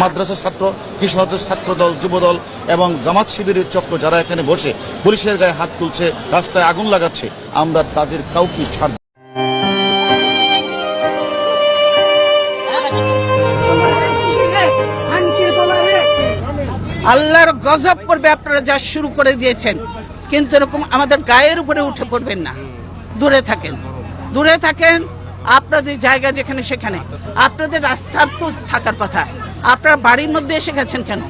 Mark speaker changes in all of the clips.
Speaker 1: মাদ্রাসার ছাত্র কৃষকের ছাত্র দল যুব দল এবং জামাত শিবিরের চক্র যারা এখানে বসে পুলিশের গায়ে হাত তুলছে, রাস্তায় আগুন লাগাচ্ছে, আমরা তাদের কাউকে ছাড়
Speaker 2: আল্লাহর গজব পড়বে আপনারা যা শুরু করে দিয়েছেন। কিন্তু এরকম আমাদের গায়ের উপরে উঠে পড়বেন না। দূরে থাকেন। দূরে থাকেন, আপনাদের জায়গা যেখানে সেখানে। আপনাদের রাস্তার তো থাকার কথা। আপনারা বাড়ির মধ্যে এসে গেছেন কেন?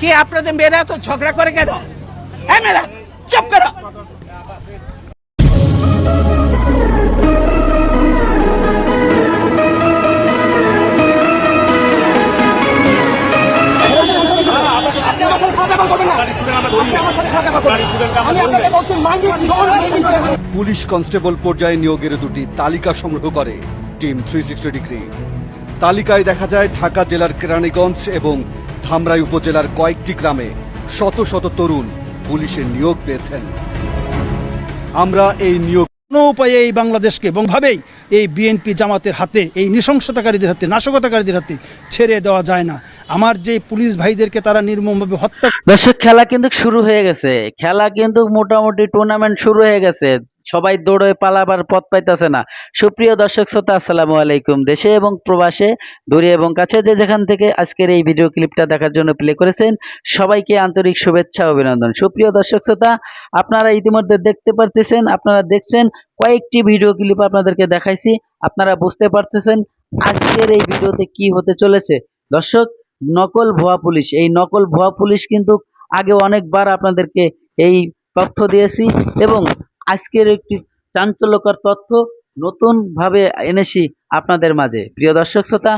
Speaker 2: কি আপনাদের মেয়েরা তো ঝগড়া করে কেন? হ্যাঁ চুপ করো।
Speaker 3: পুলিশ কনস্টেবল পর্যায়ে নিয়োগের দুটি তালিকা সংগ্রহ করে টিম থ্রি ডিগ্রি। তালিকায় দেখা যায় ঢাকা জেলার কেরানীগঞ্জ এবং ধামরাই উপজেলার কয়েকটি গ্রামে শত শত তরুণ পুলিশের নিয়োগ পেয়েছেন। আমরা এই নিয়োগ
Speaker 4: কোনো উপায়ে এই বাংলাদেশকে এবং ভাবেই এই বিএনপি জামাতের হাতে এই নৃশংসতাকারীদের হাতে নাশকতাকারীদের হাতে ছেড়ে দেওয়া যায় না। আমার যে পুলিশ ভাইদেরকে তারা নির্মমভাবে হত্যা
Speaker 5: দর্শক খেলা কিন্তু শুরু হয়ে গেছে। খেলা কিন্তু মোটামুটি টুর্নামেন্ট শুরু হয়ে গেছে। সবাই দৌড়ে পালাবার পথ পাইতেছে না। সুপ্রিয় দর্শক, শ্রোতা, আসসালামু আলাইকুম। দেশে এবং প্রবাসে, দূরে এবং কাছে যে যেখান থেকে আজকের এই ভিডিও ক্লিপটা দেখার জন্য প্লে করেছেন, সবাইকে আন্তরিক শুভেচ্ছা, অভিনন্দন। সুপ্রিয় দর্শক, শ্রোতা, আপনারা ইতিমধ্যে দেখতে পারতেছেন, আপনারা দেখছেন, কয়েকটি ভিডিও ক্লিপ আপনাদেরকে দেখাইছি। আপনারা বুঝতে পারতেছেন আজকের এই ভিডিওতে কি হতে চলেছে। দর্শক, নকল ভুয়া পুলিশ। এই নকল ভুয়া পুলিশ কিন্তু আগে অনেকবার আপনাদেরকে এই তথ্য দিয়েছি এবং আজকের একটি চাঞ্চল্যকর তথ্য নতুন ভাবে এনেছি আপনাদের মাঝে। প্রিয় দর্শক শ্রোতা,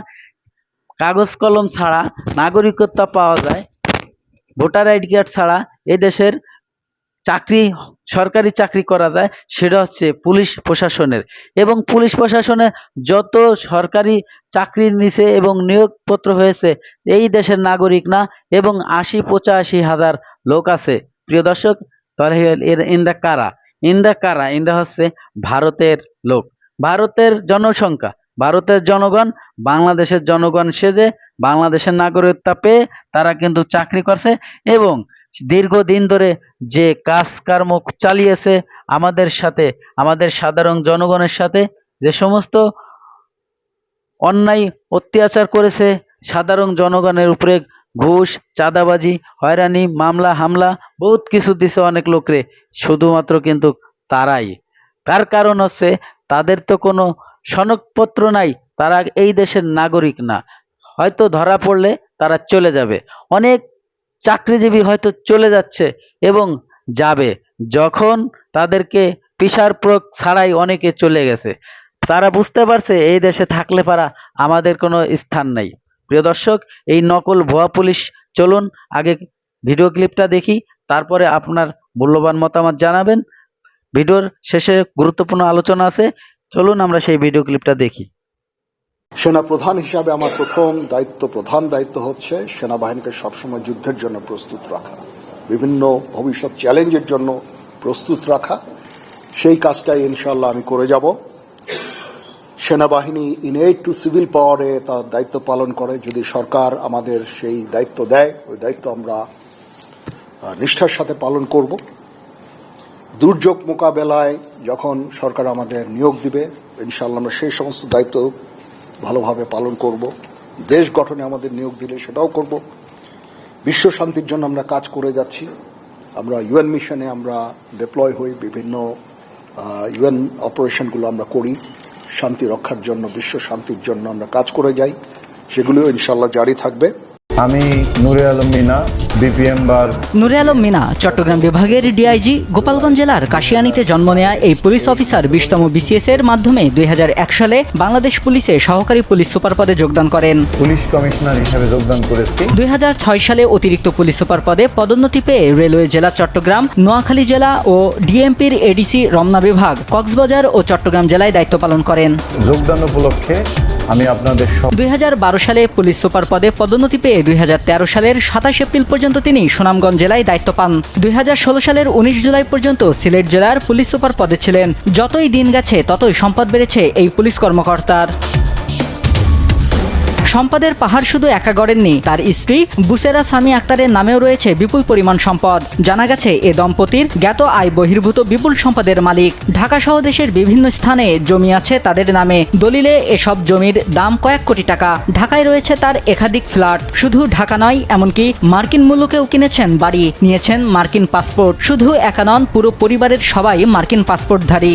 Speaker 5: কাগজ কলম ছাড়া নাগরিকত্ব পাওয়া যায়, ভোটার আইডি কার্ড ছাড়া এই দেশের চাকরি, সরকারি চাকরি করা যায়, সেটা হচ্ছে পুলিশ প্রশাসনের। এবং পুলিশ প্রশাসনে যত সরকারি চাকরি নিছে এবং নিয়োগপত্র হয়েছে, এই দেশের নাগরিক না, এবং আশি পঁচাশি হাজার লোক আছে। প্রিয় দর্শক, তাহলে এর ইন্দা কারা? ইন্দা কারা? ইন্দা হচ্ছে ভারতের লোক। ভারতের জনসংখ্যা, ভারতের জনগণ, বাংলাদেশের জনগণ সেজে বাংলাদেশের নাগরিকত্ব পেয়ে তারা কিন্তু চাকরি করছে এবং দীর্ঘদিন ধরে যে কাজকর্ম চালিয়েছে আমাদের সাথে, আমাদের সাধারণ জনগণের সাথে, যে সমস্ত অন্যায় অত্যাচার করেছে সাধারণ জনগণের উপরে ঘুষ, চাঁদাবাজি, হয়রানি, মামলা, হামলা, বহুত কিছু দিছে অনেক লোকরে শুধুমাত্র কিন্তু তারাই। তার কারণ হচ্ছে তাদের তো কোনো সনদপত্র নাই, তারা এই দেশের নাগরিক না। হয়তো ধরা পড়লে তারা চলে যাবে। অনেক চাকরিজীবী হয়তো চলে যাচ্ছে এবং যাবে। যখন তাদেরকে পিসার প্রয়োগ ছাড়াই অনেকে চলে গেছে। তারা বুঝতে পারছে এই দেশে থাকলে পারা আমাদের কোনো স্থান নাই। প্রিয় দর্শক, এই নকল ভুয়া পুলিশ, চলুন আগে ভিডিও ক্লিপটা দেখি, তারপরে আপনার মূল্যবান মতামত জানাবেন। ভিডিওর শেষে গুরুত্বপূর্ণ আলোচনা আছে, চলুন আমরা সেই ভিডিও ক্লিপটা দেখি।
Speaker 6: সেনা প্রধান হিসাবে আমার প্রথম দায়িত্ব, প্রধান দায়িত্ব হচ্ছে সেনাবাহিনীকে সবসময় যুদ্ধের জন্য প্রস্তুত রাখা। বিভিন্ন ভবিষ্যৎ চ্যালেঞ্জের জন্য প্রস্তুত রাখা। সেই কাজটাই ইনশাল্লাহ আমি করে যাব। সেনাবাহিনী ইনএড টু সিভিল পাওয়ারে তার দায়িত্ব পালন করে। যদি সরকার আমাদের সেই দায়িত্ব দেয়, ওই দায়িত্ব আমরা নিষ্ঠার সাথে পালন করব। দুর্যোগ মোকাবেলায় যখন সরকার আমাদের নিয়োগ দিবে ইনশাল্লাহ আমরা সেই সমস্ত দায়িত্ব ভালোভাবে পালন করব। দেশ গঠনে আমাদের নিয়োগ দিলে সেটাও করব। বিশ্ব শান্তির জন্য আমরা কাজ করে যাচ্ছি। আমরা ইউএন মিশনে আমরা ডিপ্লয় হই বিভিন্ন ইউএন অপারেশনগুলো আমরা করি। শান্তি রক্ষার জন্য বিশ্ব শান্তির জন্য আমরা কাজ করে যাই। সেগুলিও ইনশাল্লাহ জারি থাকবে।
Speaker 7: আমি নূরে আলম মিনা বিপিএম বার।
Speaker 8: নুরে আলম মিনা চট্টগ্রাম বিভাগের ডিআইজি গোপালগঞ্জ জেলার কাশিয়ানীতে জন্ম নেয়া এই পুলিশ অফিসার বিশতম বিসিএস এর মাধ্যমে দুই হাজার এক সালে বাংলাদেশ পুলিশে সহকারী পুলিশ সুপার পদে যোগদান করেন।
Speaker 7: পুলিশ কমিশনার হিসেবে যোগদান করেছি।
Speaker 8: দুই সালে অতিরিক্ত পুলিশ সুপার পদে পদোন্নতি পেয়ে রেলওয়ে জেলা চট্টগ্রাম নোয়াখালী জেলা ও ডিএমপির এডিসি রমনা বিভাগ কক্সবাজার ও চট্টগ্রাম জেলায় দায়িত্ব পালন করেন।
Speaker 7: যোগদান উপলক্ষে আমি আপনাদের
Speaker 8: দুই সালে পুলিশ সুপার পদে পদোন্নতি পেয়ে দুই হাজার তেরো সালের সাতাশ এপ্রিল পর্যন্ত তিনি সুনামগঞ্জ জেলায় দায়িত্ব পান। দুই হাজার ষোলো সালের উনিশ জুলাই পর্যন্ত সিলেট জেলার পুলিশ সুপার পদে ছিলেন। যতই দিন গেছে, ততই সম্পদ বেড়েছে এই পুলিশ কর্মকর্তার। সম্পদের পাহাড় শুধু একা গড়েননি, তার স্ত্রী বুসেরা সামি আক্তারের নামেও রয়েছে বিপুল পরিমাণ সম্পদ। জানা গেছে, এ দম্পতির জ্ঞাত আয় বহির্ভূত বিপুল সম্পদের মালিক। ঢাকা সহ দেশের বিভিন্ন স্থানে জমি আছে তাদের নামে। দলিলে এসব জমির দাম কয়েক কোটি টাকা। ঢাকায় রয়েছে তার একাধিক ফ্ল্যাট। শুধু ঢাকা নয়, এমনকি মার্কিন মূল্যকেও কিনেছেন বাড়ি। নিয়েছেন মার্কিন পাসপোর্ট। শুধু একা নন, পুরো পরিবারের সবাই মার্কিন পাসপোর্টধারী।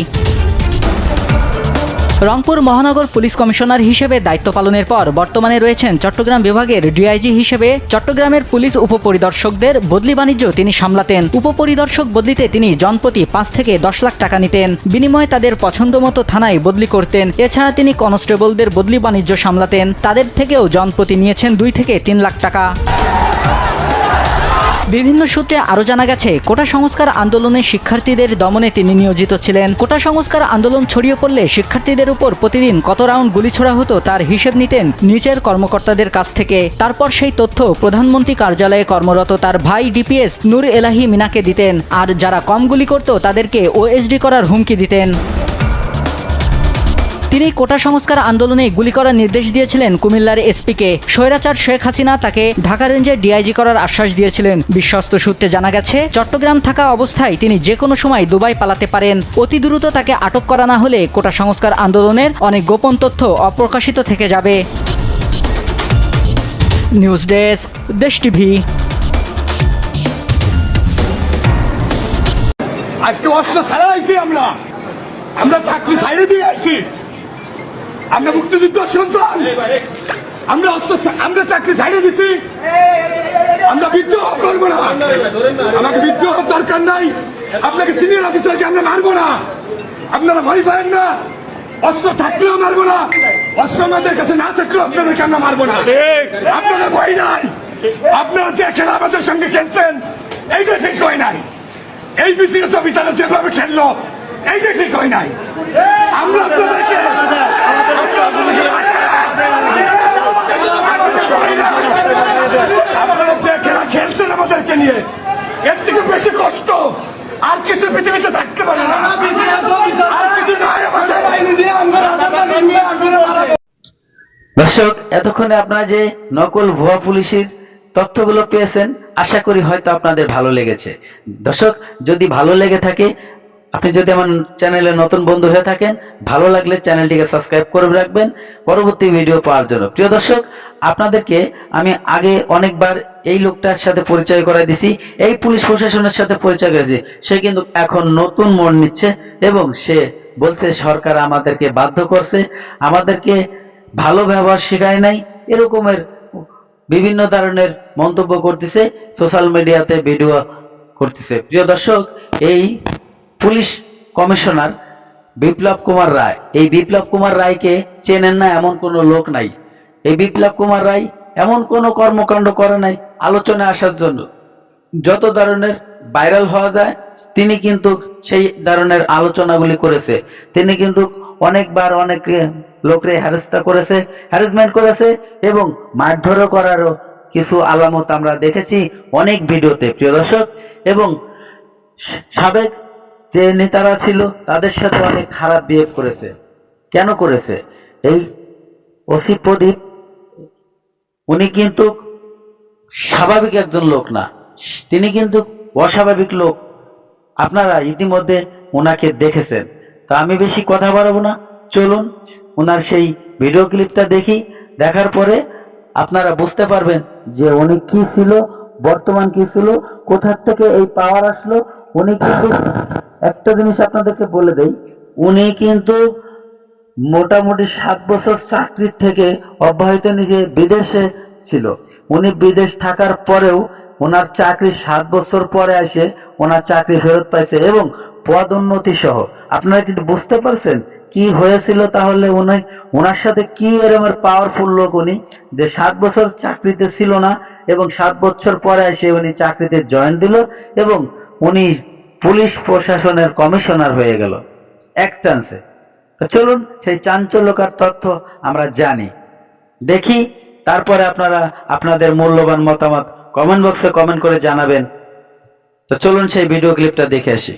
Speaker 8: রংপুর মহানগর পুলিশ কমিশনার হিসেবে দায়িত্ব পালনের পর বর্তমানে রয়েছেন চট্টগ্রাম বিভাগের ডিআইজি হিসেবে চট্টগ্রামের পুলিশ উপপরিদর্শকদের বদলি বাণিজ্য তিনি সামলাতেন। উপপরিদর্শক বদলিতে তিনি জনপ্রতি পাঁচ থেকে দশ লাখ টাকা নিতেন। বিনিময়ে তাদের পছন্দমতো থানায় বদলি করতেন। এছাড়া তিনি কনস্টেবলদের বদলি বাণিজ্য সামলাতেন। তাদের থেকেও জনপ্রতি নিয়েছেন দুই থেকে তিন লাখ টাকা। বিভিন্ন সূত্রে আরও জানা গেছে, কোটা সংস্কার আন্দোলনে শিক্ষার্থীদের দমনে তিনি নিয়োজিত ছিলেন। কোটা সংস্কার আন্দোলন ছড়িয়ে পড়লে শিক্ষার্থীদের উপর প্রতিদিন কত রাউন্ড গুলি ছোড়া হতো তার হিসেব নিতেন নিচের কর্মকর্তাদের কাছ থেকে। তারপর সেই তথ্য প্রধানমন্ত্রী কার্যালয়ে কর্মরত তার ভাই ডিপিএস নূর এলাহি মিনাকে দিতেন। আর যারা কম গুলি করত তাদেরকে ওএসডি করার হুমকি দিতেন। তিনি কোটা সংস্কার আন্দোলনে গুলি করার নির্দেশ দিয়েছিলেন কুমিল্লার এসপিকে। স্বৈরাচার শেখ হাসিনা তাকে ঢাকা রেঞ্জের ডিআইজি করার আশ্বাস দিয়েছিলেন। বিশ্বস্ত সূত্রে জানা গেছে, চট্টগ্রাম থাকা অবস্থায় তিনি যে কোনো সময় দুবাই পালাতে পারেন। অতি দ্রুত তাকে আটক করা না হলে কোটা সংস্কার আন্দোলনের অনেক গোপন তথ্য অপ্রকাশিত থেকে যাবে। News desk, Desh TV.
Speaker 9: আজকে অস্ত্র ছাড়া আমরা। আমরা চাকরি ছাইড়ে দিয়ে আসছি আমরা মুক্তিযুদ্ধ সন্তান। আমরা আমরা চাকরি ছাড়িয়ে দিছি। আমরা বিদ্রোহ করব না। আমাকে বিদ্রোহ দরকার নাই। আপনাকে সিনিয়র অফিসারকে আমরা মারবো না। আপনারা ভয় পাবেন না। অস্ত্র থাকলেও মারবো না। অস্ত্র আমাদের কাছে না থাকলেও আপনাদেরকে আমরা মারবো না। আপনাদের ভয় নাই। আপনারা যে খেলা আমাদের সঙ্গে খেলছেন, এইটা ঠিক হয় নাই। এই বিসিএস অফিসাররা যেভাবে খেললো। নাই? আমরা আপনাদেরকে
Speaker 5: দর্শক, এতক্ষণে আপনারা যে নকল ভুয়া পুলিশের তথ্যগুলো পেয়েছেন, আশা করি হয়তো আপনাদের ভালো লেগেছে। দর্শক, যদি ভালো লেগে থাকে আপনি যদি আমার চ্যানেলে নতুন বন্ধু হয়ে থাকেন, ভালো লাগলে চ্যানেলটিকে সাবস্ক্রাইব করে রাখবেন। পরবর্তী ভিডিও পাওয়ার জন্য। প্রিয় দর্শক, আপনাদেরকে আমি আগে অনেকবার এই লোকটার সাথে পরিচয় করাই দিছি। এই পুলিশ প্রশাসনের সাথে পরিচয় করেছি। সে কিন্তু এখন নতুন মন নিচ্ছে এবং সে বলছে, সরকার আমাদেরকে বাধ্য করছে। আমাদেরকে ভালো ব্যবহার শেখায় নাই। এরকমের বিভিন্ন ধরনের মন্তব্য করতেছে। সোশ্যাল মিডিয়াতে ভিডিও করতেছে। প্রিয় দর্শক, এই পুলিশ কমিশনার বিপ্লব কুমার রায়। এই বিপ্লব কুমার রায়কে চেনেন না এমন কোনো লোক নাই। এই বিপ্লব কুমার রায় এমন কোনো কর্মকাণ্ড করে নাই আলোচনায় আসার জন্য। যত ধরনের ভাইরাল হওয়া যায়, তিনি কিন্তু সেই ধরনের আলোচনাগুলি করেছে। তিনি কিন্তু অনেকবার অনেক লোকরে হ্যারাস্তা করেছে, হ্যারাসমেন্ট করেছে এবং মারধরও করারও কিছু আলামত আমরা দেখেছি অনেক ভিডিওতে, প্রিয় দর্শক। এবং সাবেক যে নেতারা ছিল, তাদের সাথে অনেক খারাপ বিহেভ করেছে। কেন করেছে? এই ওসি প্রদীপ, উনি কিন্তু স্বাভাবিক একজন লোক না। তিনি কিন্তু অস্বাভাবিক লোক। আপনারা ইতিমধ্যে ওনাকে দেখেছেন। তা আমি বেশি কথা বাড়াবো না। চলুন, ওনার সেই ভিডিও ক্লিপটা দেখি। দেখার পরে আপনারা বুঝতে পারবেন যে উনি কি ছিল, বর্তমান কি ছিল, কোথা থেকে এই পাওয়ার আসলো উনি কিন্তু একটা জিনিস আপনাদেরকে বলে দেই, উনি কিন্তু মোটামুটি সাত বছর চাকরির থেকে অব্যাহত নিজে বিদেশে ছিল। উনি বিদেশ থাকার পরেও ওনার চাকরি সাত বছর পরে এসে ওনার চাকরি ফেরত পাইছে এবং পদোন্নতি সহ। আপনারা কিন্তু বুঝতে পারছেন কি হয়েছিল তাহলে উনি, ওনার সাথে কি এরকমের পাওয়ারফুল লোক উনি, যে সাত বছর চাকরিতে ছিল না এবং সাত বছর পরে এসে উনি চাকরিতে জয়েন দিল এবং উনি পুলিশ প্রশাসনের কমিশনার হয়ে গেল। এক চান্সে তো চলুন, সেই চাঞ্চল্যকার তথ্য আমরা জানি। দেখি, তারপরে আপনারা আপনাদের মূল্যবান মতামত কমেন্ট বক্সে কমেন্ট করে জানাবেন। তো চলুন সেই ভিডিও ক্লিপটা দেখে আসি।